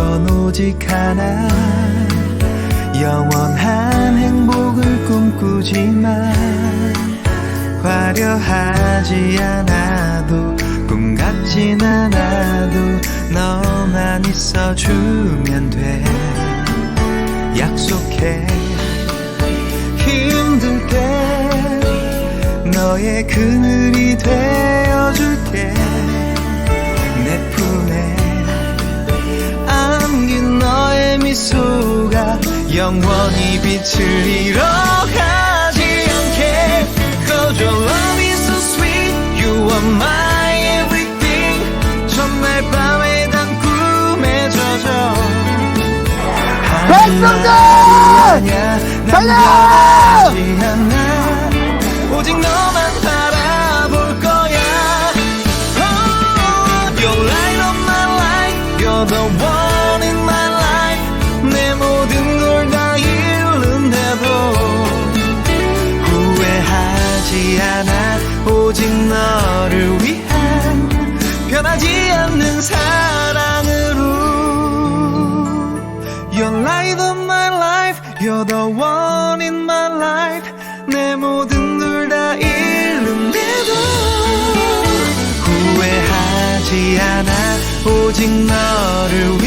건 오직 하나. 영원한 행복을 꿈꾸지만 화려하지 않아도 꿈 같진 않아도 너만 있어주면 돼. 약속해. 힘들 때 너의 그늘이 되어줄게 영원히 빛을 잃어가지 않게 Cause your love is so sweet You are my everything 첫날 밤에 단 꿈에 젖어 백성들! 난 달려! 오직 너 오직 너를 위한 변하지 않는 사랑으로 You're light of my life You're the one in my life 내 모든 걸 다 잃는데도 후회하지 않아 오직 너를